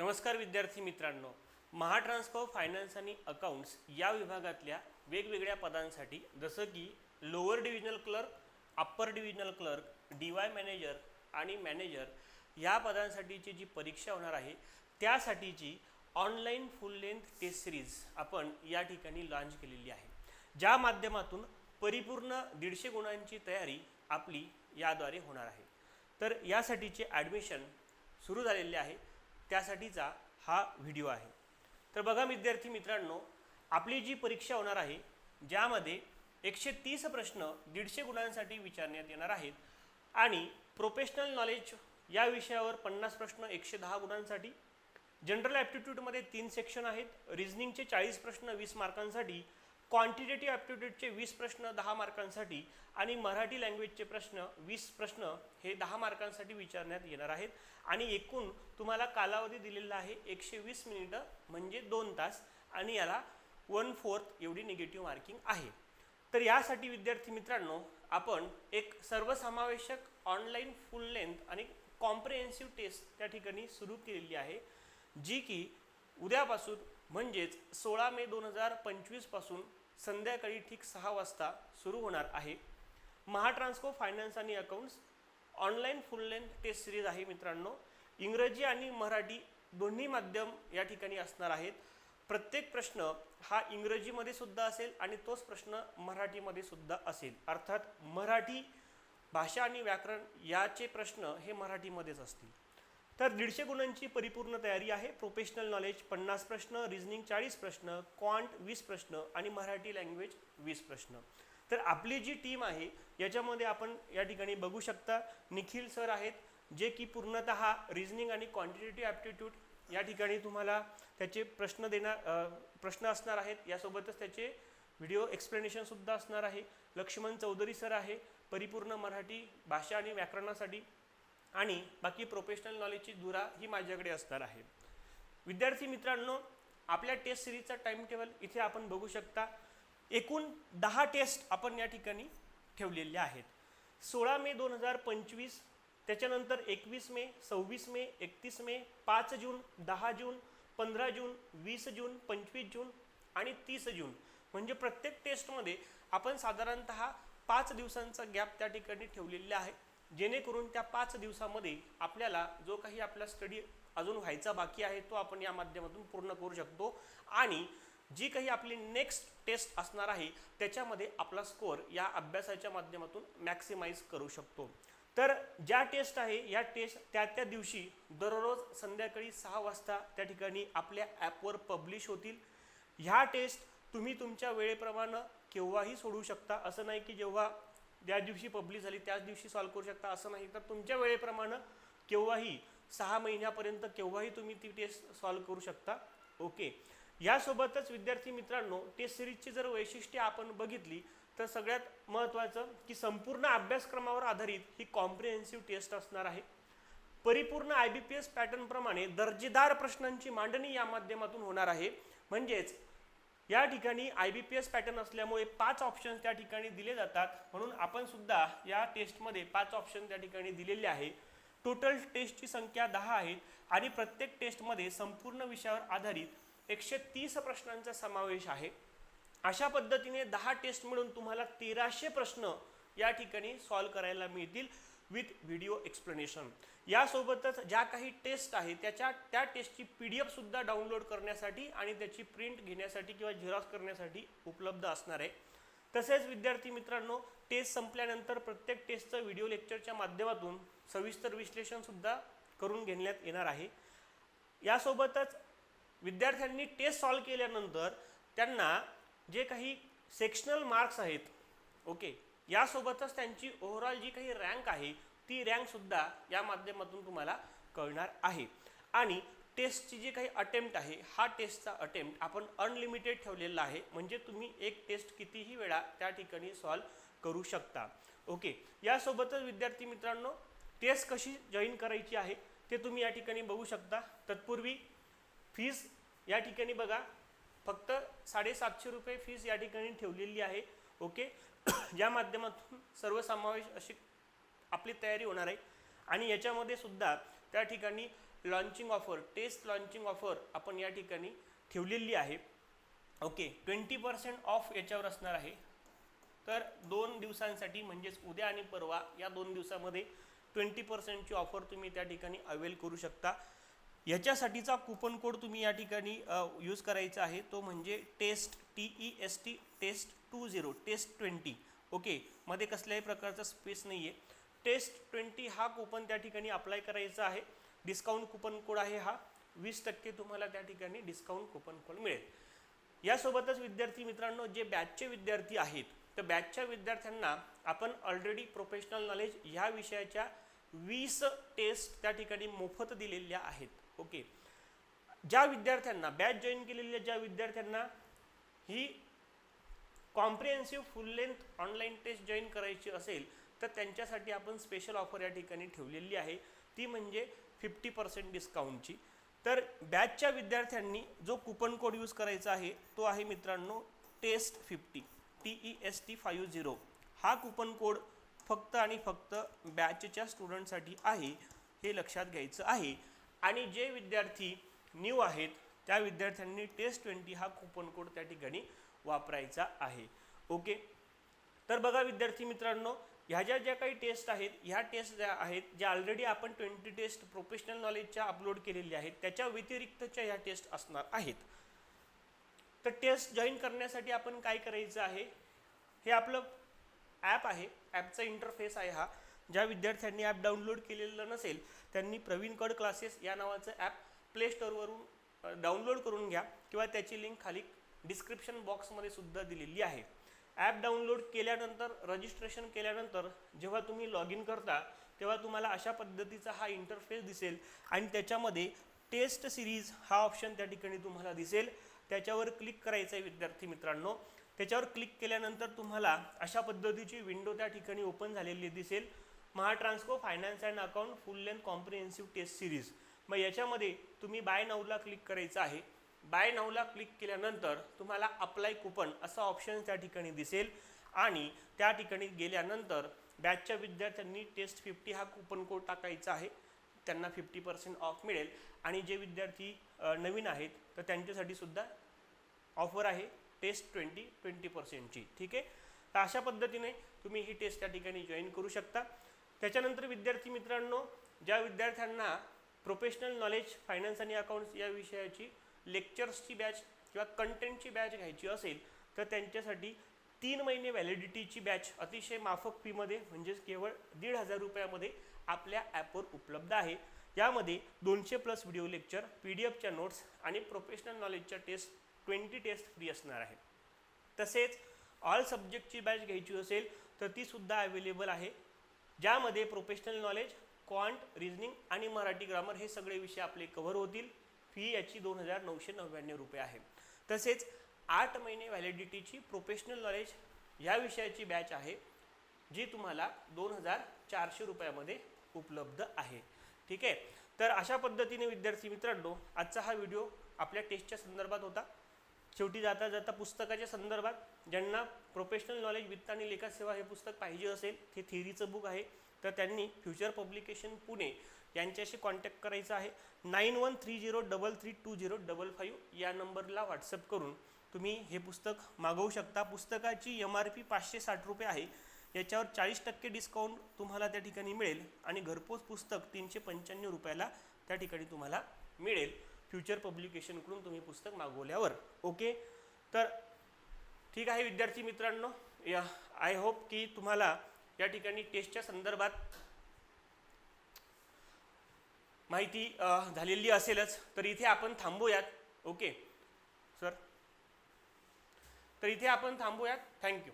नमस्कार विद्यार्थी मित्रांनो. महाट्रान्सफर फायनान्स आणि अकाउंट्स या विभागातल्या वेगवेगळ्या पदांसाठी जसं की lower divisional clerk upper divisional clerk D Y manager आणि मॅनेजर या पदांसाठीची जी परीक्षा होणार आहे त्यासाठीची online full length test series आपण या ठिकाणी लॉन्च केलेली आहे. ज्या माध्यमातून परिपूर्ण दीडशे गुणांची तयारी आपली याद्वारे होणार आहे. तर यासाठीचे ॲडमिशन सुरू झालेले आहे. त्यासाठीचा हा व्हिडिओ आहे. तर बघा विद्यार्थी मित्रांनो आपली जी परीक्षा होणार आहे ज्यामध्ये एकशे तीस प्रश्न दीडशे गुणांसाठी विचारण्यात येणार आहेत आणि प्रोफेशनल नॉलेज या विषयावर पन्नास प्रश्न एकशे दहा गुणांसाठी जनरल ॲप्टिट्यूडमध्ये तीन सेक्शन आहेत रिझनिंगचे चाळीस प्रश्न वीस मार्कांसाठी क्वांटिटेटिव्ह ॲप्टिट्यूडचे वीस प्रश्न दहा मार्कांसाठी आणि मराठी लँग्वेजचे प्रश्न वीस प्रश्न हे दहा मार्कांसाठी विचारण्यात येणार आहेत. आणि एकूण तुम्हाला कालावधी दिलेला आहे एकशे वीस मिनिटं म्हणजे दोन तास आणि याला वन फोर्थ एवढी निगेटिव्ह मार्किंग आहे. तर यासाठी विद्यार्थी मित्रांनो आपण एक सर्वसमावेशक ऑनलाईन फुल लेंथ आणि कॉम्प्रिहेन्सिव्ह टेस्ट त्या ठिकाणी सुरू केलेली आहे जी की उद्यापासून म्हणजेच सोळा मे दोन हजार पंचवीसपासून संध्याकाळी ठीक सहा वाजता सुरू होणार आहे. महाट्रान्सको फायनान्स आणि accounts online full length test series आहे मित्रांनो. इंग्रजी आणि मराठी दोन्ही माध्यम या ठिकाणी असणार आहेत. प्रत्येक प्रश्न हा इंग्रजीमध्ये सुद्धा असेल आणि तोच प्रश्न मराठीमध्ये सुद्धा असेल. अर्थात मराठी भाषा आणि व्याकरण याचे प्रश्न हे मराठीमध्येच असतील. तर दीडशे गुणांची परिपूर्ण तयारी आहे. प्रोफेशनल नॉलेज पन्नास प्रश्न रिझनिंग चाळीस प्रश्न क्वांट वीस प्रश्न आणि मराठी लँग्वेज वीस प्रश्न. तर आपली जी टीम आहे याच्यामध्ये आपण या ठिकाणी बघू शकता निखिल सर आहेत जे की पूर्णतः रिझनिंग आणि क्वांटिटेटिव्ह ॲप्टिट्यूड या ठिकाणी तुम्हाला त्याचे प्रश्न देणार प्रश्न असणार आहेत. यासोबतच त्याचे व्हिडिओ एक्सप्लेनेशनसुद्धा असणार आहे. लक्ष्मण चौधरी सर आहे परिपूर्ण मराठी भाषा आणि व्याकरणासाठी आणि बाकी प्रोफेशनल नॉलेजची धुरा ही माझ्याकडे असणार आहे. विद्यार्थी मित्रांनो आपल्या टेस्ट सिरीजचा टाइम टेबल इथे आपण बघू शकता. एकूण दहा टेस्ट आपण या ठिकाणी ठेवलेल्या आहेत. सोळा मे दोन हजार पंचवीस त्याच्यानंतर एकवीस मे सव्वीस मे एकतीस मे पाच जून दहा जून पंधरा जून वीस जून पंचवीस जून आणि तीस जून. म्हणजे प्रत्येक टेस्टमध्ये आपण साधारणतः पाच दिवसांचा गॅप त्या ठिकाणी ठेवलेला आहे. जेणेकरून त्या पाच दिवसामध्ये आपल्याला जो काही आपला स्टडी अजून व्हायचा बाकी आहे तो आपण या माध्यमातून पूर्ण करू शकतो. आणि जी काही आपली नेक्स्ट टेस्ट असणार आहे त्याच्यामध्ये आपला स्कोअर या अभ्यासाच्या माध्यमातून मॅक्सिमाइज करू शकतो. तर ज्या टेस्ट आहे या टेस्ट त्या त्या दिवशी दररोज संध्याकाळी सहा वाजता त्या ठिकाणी आपल्या ॲपवर पब्लिश होतील. ह्या टेस्ट तुम्ही तुमच्या वेळेप्रमाणे केव्हाही सोडू शकता. असं नाही की जेव्हा ज्या दिवशी पब्लिश झाली त्याच दिवशी सॉल्व्ह करू शकता असं नाही. तर तुमच्या वेळेप्रमाणे केव्हाही सहा महिन्यापर्यंत केव्हाही तुम्ही ती टेस्ट सॉल्व्ह करू शकता. ओके यासोबतच विद्यार्थी मित्रांनो टेस्ट सिरीजची जर वैशिष्ट्ये आपण बघितली तर सगळ्यात महत्त्वाचं की संपूर्ण अभ्यासक्रमावर आधारित ही कॉम्प्रिहेन्सिव्ह टेस्ट असणार आहे. परिपूर्ण आय बी पी एस पॅटर्नप्रमाणे दर्जेदार प्रश्नांची मांडणी या माध्यमातून होणार आहे. म्हणजेच या ठिकाणी I B P S pattern असल्यामुळे पाच ऑप्शन त्या ठिकाणी दिले जातात. म्हणून आपण सुद्धा या टेस्टमध्ये पाच ऑप्शन त्या ठिकाणी दिलेले आहे. टोटल टेस्टची संख्या दहा आहेत आणि प्रत्येक टेस्टमध्ये संपूर्ण विषयावर आधारित एकशे तीस प्रश्नांचा समावेश आहे. अशा पद्धतीने दहा टेस्ट मिळून तुम्हाला तेराशे प्रश्न या ठिकाणी सॉल्व्ह करायला मिळतील. With video explanation. यासोबतच ज्या काही टेस्ट आहे त्याच्या त्या टेस्टची पी डी एफसुद्धा डाउनलोड करण्यासाठी आणि त्याची प्रिंट घेण्यासाठी किंवा झेरॉक्स करण्यासाठी उपलब्ध असणार आहे. तसेच विद्यार्थी मित्रांनो टेस्ट संपल्यानंतर प्रत्येक टेस्टचं व्हिडिओ लेक्चरच्या माध्यमातून सविस्तर विश्लेषणसुद्धा करून घेण्यात येणार आहे. यासोबतच विद्यार्थ्यांनी टेस्ट सॉल्व केल्यानंतर त्यांना जे काही सेक्शनल मार्क्स आहेत ओके यासोबतच त्यांची ओव्हरऑल जी काही रँक आहे ती रँकसुद्धा या माध्यमातून तुम्हाला कळणार आहे. आणि टेस्टची जी काही अटेम्प्ट आहे हा टेस्टचा अटेम्प्ट आपण अनलिमिटेड ठेवलेला आहे. म्हणजे तुम्ही एक टेस्ट कितीही वेळा त्या ठिकाणी सॉल्व करू शकता. ओके यासोबतच विद्यार्थी मित्रांनो टेस्ट कशी जॉईन करायची आहे ते तुम्ही या ठिकाणी बघू शकता. तत्पूर्वी फीज या ठिकाणी बघा. फक्त साडेसातशे रुपये फीज या ठिकाणी ठेवलेली आहे. ओके या माध्यमातून सर्वसमावेश अशी आपली तयारी होणार आहे. आणि याच्यामध्ये सुद्धा त्या ठिकाणी launching offer test launching offer आपण या ठिकाणी ठेवलेली आहे. ओके ट्वेंटी पर्सेंट ऑफ याच्यावर असणार आहे. तर दोन दिवसांसाठी म्हणजेच उद्या आणि परवा या दोन दिवसामध्ये ट्वेंटी पर्सेंटची ऑफर तुम्ही त्या ठिकाणी अवेल करू शकता. याच्यासाठीचा कुपन कोड तुम्ही या ठिकाणी यूज करायचा आहे. तो म्हणजे test T E S T test two zero test twenty okay मध्ये कसल्याही प्रकारचा स्पेस नाही आहे टेस्ट ट्वेंटी हा कुपन त्या ठिकाणी अप्लाय करायचा आहे. डिस्काउंट कुपन कोड आहे हा. वीस टक्के तुम्हाला त्या ठिकाणी डिस्काउंट कुपन कोड मिळेल. यासोबतच विद्यार्थी मित्रांनो जे बॅचचे विद्यार्थी आहेत तर बॅचच्या विद्यार्थ्यांना आपण ऑलरेडी प्रोफेशनल नॉलेज ह्या विषयाच्या वीस टेस्ट त्या ठिकाणी मोफत दिलेल्या आहेत. ओके. ज्या विद्यार्थ्यांना बॅच जॉईन केलेल्या ज्या विद्यार्थ्यांना ही comprehensive full length online test join करायची असेल तर त्यांच्यासाठी आपण स्पेशल ऑफर या ठिकाणी ठेवलेली आहे. ती म्हणजे फिफ्टी पर्सेंट डिस्काउंटची तर बॅचच्या विद्यार्थ्यांनी जो कुपन कोड यूज करायचा आहे तो आहे मित्रांनो test fifty T E S T five zero हा कुपन कोड फक्त आणि फक्त बॅचच्या स्टुडंटसाठी आहे हे लक्षात घ्यायचं आहे. आणि जे विद्यार्थी न्यू आहेत त्या विद्यार्थ्यांनी टेस्ट ट्वेंटी हा कुपन कोड त्या ठिकाणी वापरायचा आहे. ओके तर बघा विद्यार्थी मित्रांनो ह्या ज्या ज्या काही टेस्ट आहेत ह्या टेस्ट ज्या आहेत ज्या ऑलरेडी आपण ट्वेंटी टेस्ट प्रोफेशनल नॉलेजच्या अपलोड केलेल्या आहेत त्याच्या व्यतिरिक्तच्या ह्या टेस्ट असणार आहेत. तर टेस्ट जॉईन करण्यासाठी आपण काय करायचं आहे? हे आपलं ॲप आहे. ॲपचा इंटरफेस आहे हा. ज्या विद्यार्थ्यांनी ॲप डाउनलोड केलेलं नसेल त्यांनी प्रवीण कड क्लासेस या नावाचं ॲप प्ले स्टोअरवरून डाउनलोड करून घ्या किंवा त्याची लिंक खाली डिस्क्रिप्शन बॉक्समध्ये सुद्धा दिलेली आहे. ॲप डाउनलोड केल्यानंतर रजिस्ट्रेशन केल्यानंतर जेव्हा तुम्ही लॉग इन करता तेव्हा तुम्हाला अशा पद्धतीचा हा इंटरफेस दिसेल आणि त्याच्यामध्ये टेस्ट सिरीज हा ऑप्शन त्या ठिकाणी तुम्हाला दिसेल. त्याच्यावर क्लिक करायचं आहे विद्यार्थी मित्रांनो. त्याच्यावर क्लिक केल्यानंतर तुम्हाला अशा पद्धतीची विंडो त्या ठिकाणी ओपन झालेली दिसेल. Mahatransco finance and account full length comprehensive test series. मग याच्यामध्ये तुम्ही बाय नऊला क्लिक करायचं आहे. बाय नऊला क्लिक केल्यानंतर तुम्हाला अप्लाय कुपन असा ऑप्शन त्या ठिकाणी दिसेल. आणि त्या ठिकाणी गेल्यानंतर बॅचच्या विद्यार्थ्यांनी टेस्ट फिफ्टी हा कुपन कोड टाकायचा आहे. त्यांना फिफ्टी पर्सेंट ऑफ मिळेल. आणि जे विद्यार्थी नवीन आहेत तर त्यांच्यासाठी सुद्धा ऑफर आहे टेस्ट ट्वेंटी ट्वेंटी पर्सेंटची. ठीक आहे? तर अशा पद्धतीने तुम्ही ही टेस्ट त्या ठिकाणी जॉईन करू शकता. त्याच्यानंतर विद्यार्थी मित्रांनो ज्या विद्यार्थ्यांना प्रोफेशनल नॉलेज फायनान्स आणि अकाउंट्स या विषयाची लेक्चर्सची बॅच किंवा कंटेंटची बॅच घ्यायची असेल तर त्यांच्यासाठी तीन महिने व्हॅलिडिटीची बॅच अतिशय माफक फीमध्ये म्हणजेच केवळ दीड हजार रुपयामध्ये आपल्या ॲपवर उपलब्ध आहे. यामध्ये दोनशे plus video lecture P D एफच्या नोट्स आणि प्रोफेशनल नॉलेजच्या टेस्ट ट्वेंटी टेस्ट फ्री असणार आहे तसेच ऑल सब्जेक्टची बॅच घ्यायची असेल तर तीसुद्धा अवेलेबल आहे. ज्यामध्ये प्रोफेशनल नॉलेज क्वांट रिजनिंग आणि मराठी ग्रामर हे सगळे विषय आपले कव्हर होतील. फी याची दोन हजार नऊशे नव्याण्णव रुपये आहे. तसेच आठ महिने व्हॅलिडिटीची प्रोफेशनल नॉलेज या विषयाची बॅच आहे जी तुम्हाला दोन हजार चारशे रुपयामध्ये उपलब्ध आहे. ठीक आहे? तर अशा पद्धतीने विद्यार्थी मित्रांनो आजचा हा व्हिडिओ आपल्या टेस्टच्या संदर्भात होता. शेवटी जाता जाता पुस्तकाच्या संदर्भात ज्यांना प्रोफेशनल नॉलेज वित्त आणि लेखा सेवा हे पुस्तक पाहिजे असेल हे थिअरीचं बुक आहे तर त्यांनी फ्युचर पब्लिकेशन पुणे यांच्याशी कॉन्टॅक्ट करायचा आहे. Nine one three zero double three two zero double five या नंबरला व्हॉट्सअप करून तुम्ही हे पुस्तक मागवू शकता. पुस्तकाची एम आर पी पाचशे साठ रुपये आहे. याच्यावर चाळीस टक्के डिस्काउंट तुम्हाला त्या ठिकाणी मिळेल आणि घरपोच पुस्तक तीनशे पंच्याण्णव रुपयाला त्या ठिकाणी तुम्हाला मिळेल. फ्युचर पब्लिकेशनकडून तुम्ही पुस्तक मागवल्यावर. ओके? तर ठीक आहे विद्यार्थी मित्रांनो. या आय होप की तुम्हाला या ठिकाणी टेस्टच्या संदर्भात माहिती झालेली असेलच. तर इथे आपण थांबूयात. ओके? सर? तर इथे आपण थांबूयात. थँक्यू